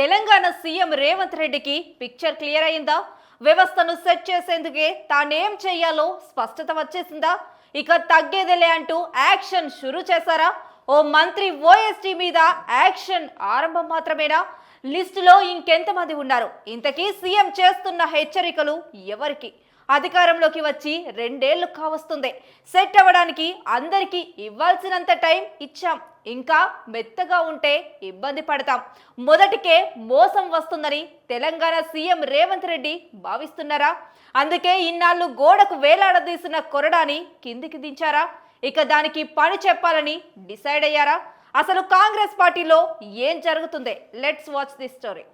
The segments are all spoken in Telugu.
తెలంగాణ సీఎం రేవంత్ రెడ్డికి పిక్చర్ క్లియర్ అయిందా? వ్యవస్థను సెట్ చేసేందుకే తానేం చేయాలో స్పష్టత వచ్చేసిందా? ఇక తగ్గేదిలే అంటూ యాక్షన్ షురు చేశారా? ఓ మంత్రి ఓఎస్టీ మీద యాక్షన్ ఆరంభం మాత్రమేనా? లిస్టులో ఇంకెంతమంది ఉన్నారు? ఇంతకీ సీఎం చేస్తున్న హెచ్చరికలు ఎవరికి? అధికారంలోకి వచ్చి రెండేళ్ళు కావస్తుంది. సెట్ అవ్వడానికి అందరికీ ఇవ్వాల్సినంత టైం ఇచ్చాం. ఇంకా మెత్తగా ఉంటే ఇబ్బంది పడతాం. మొదటికే మోసం వస్తుందని తెలంగాణ సీఎం రేవంత్ రెడ్డి భావిస్తున్నారా? అందుకే ఇన్నాళ్ళు గోడకు వేలాడదీసిన కొరడాని కిందికి దించారా? ఇక దానికి పని చెప్పాలని డిసైడ్ అయ్యారా? అసలు కాంగ్రెస్ పార్టీలో ఏం జరుగుతుంది? లెట్స్ వాచ్ ది స్టోరీ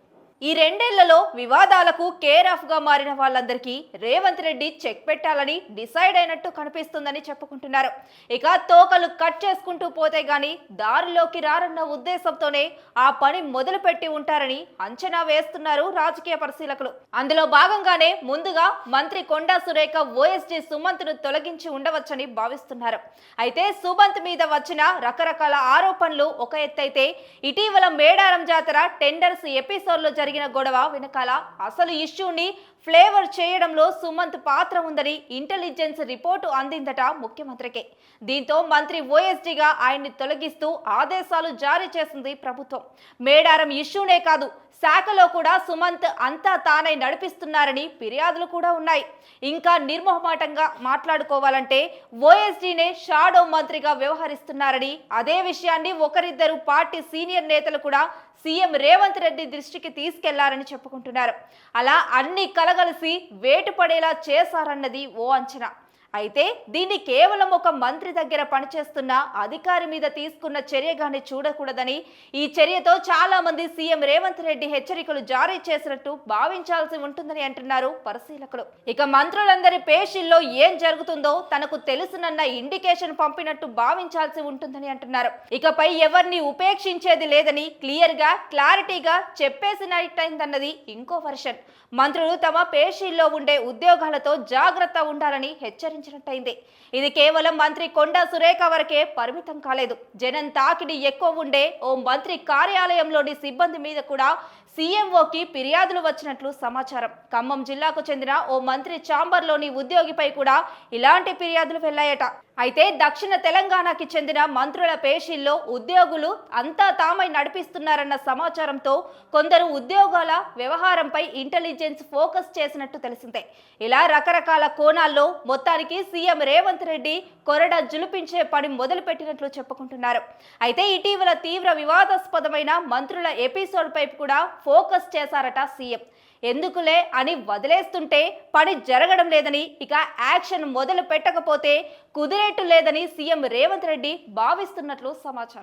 ఈ రెండేళ్ళలో వివాదాలకు కేర్ ఆఫ్గా మారిన వాళ్ళందరికీ రేవంత్ రెడ్డి చెక్ పెట్టాలని డిసైడ్ అయినట్టు కనిపిస్తుందని చెప్పుకుంటున్నారు. ఇక తోకలు కట్ చేసుకుంటూ పోతే గాని దారిలోకి రారన్న ఉద్దేశంతోనే ఆ పని మొదలుపెట్టి ఉంటారని అంచనా వేస్తున్నారు రాజకీయ పరిశీలకులు. అందులో భాగంగానే ముందుగా మంత్రి కొండా సురేఖ ఓఎస్డీ సుమంత్ను తొలగించి ఉండవచ్చని భావిస్తున్నారు. అయితే సుమంత్ మీద వచ్చిన రకరకాల ఆరోపణలు ఒక ఎత్తైతే ఇటీవల మేడారం జాతర టెండర్స్ ఎపిసోడ్లో జరిగిన గొడవ వెనకాల అసలు ఇష్యూని ఫ్లేవర్ చేయడంలో సుమంత్ పాత్ర ఉందని ఇంటెలిజెన్స్ రిపోర్టు అందిందట ముఖ్యమంత్రికి. దీంతో మంత్రి ఓఎస్డీగా ఆయన్ని తొలగిస్తూ ఆదేశాలు జారీ చేసింది ప్రభుత్వం. మేడారం ఇష్యూనే కాదు శాఖలో కూడా సుమంత్ అంతా తానై నడిపిస్తున్నారని ఫిర్యాదులు కూడా ఉన్నాయి. ఇంకా నిర్మోహమాటంగా మాట్లాడుకోవాలంటే ఓఎస్డీనే షాడో మంత్రిగా వ్యవహరిస్తున్నారని అదే విషయాన్ని ఒకరిద్దరు పార్టీ సీనియర్ నేతలు కూడా సీఎం రేవంత్ రెడ్డి దృష్టికి తీసుకెళ్ళారని చెప్పుకుంటున్నారు. అలా అన్ని కలగలిసి వేటు పడేలా చేశారన్నది ఓ అంచనా. అయితే దీన్ని కేవలం ఒక మంత్రి దగ్గర పనిచేస్తున్న అధికారి మీద తీసుకున్న చర్యగానే చూడకూడదని ఈ చర్యతో చాలా మంది సీఎం రేవంత్ రెడ్డి హెచ్చరికలు జారీ చేసినట్టు భావించాల్సి ఉంటుందని అంటున్నారు పరిశీలకులు. ఇక మంత్రులందరి పేషీల్లో ఏం జరుగుతుందో తనకు తెలుసునన్న ఇండికేషన్ పంపినట్టు భావించాల్సి ఉంటుందని అంటున్నారు. ఇకపై ఎవరిని ఉపేక్షించేది లేదని క్లియర్గా క్లారిటీగా చెప్పేసినట్టయిందన్నది ఇంకో వర్షన్. మంత్రులు తమ పేషీల్లో ఉండే ఉద్యోగాలతో జాగ్రత్త ఉండాలని హెచ్చరించినట్టయింది ఇది కేవలం మంత్రి కొండా సురేఖ వరకే పరిమితం కాలేదు. జనం తాకిడి ఎక్కువ ఉండే ఓ మంత్రి కార్యాలయంలోని సిబ్బంది మీద కూడా సీఎంఓకి ఫిర్యాదులు వచ్చినట్లు సమాచారం. ఖమ్మం జిల్లాకు చెందిన ఓ మంత్రి చాంబర్లోని ఉద్యోగిపై కూడా ఇలాంటి ఫిర్యాదులు వెళ్ళాయట. అయితే దక్షిణ తెలంగాణకి చెందిన మంత్రుల పేషీల్లో ఉద్యోగులు అంతా తామై నడిపిస్తున్నారన్న సమాచారంతో కొందరు ఉద్యోగాల వ్యవహారంపై ఇంటెలిజెన్స్ ఫోకస్ చేసినట్టు తెలిసిందే. ఇలా రకరకాల కోణాల్లో మొత్తానికి సీఎం రేవంత్ రెడ్డి కొరడ జులిపించే పని మొదలుపెట్టినట్లు చెప్పుకుంటున్నారు. అయితే ఇటీవల తీవ్ర వివాదాస్పదమైన మంత్రుల ఎపిసోడ్ కూడా ఫోకస్ చేశారట సీఎం. ఎందుకులే అని వదిలేస్తుంటే పని జరగడం లేదని ఇక యాక్షన్ మొదలు పెట్టకపోతే కుదిరేట్టు లేదని సీఎం రేవంత్ రెడ్డి భావిస్తున్నట్లు సమాచారం.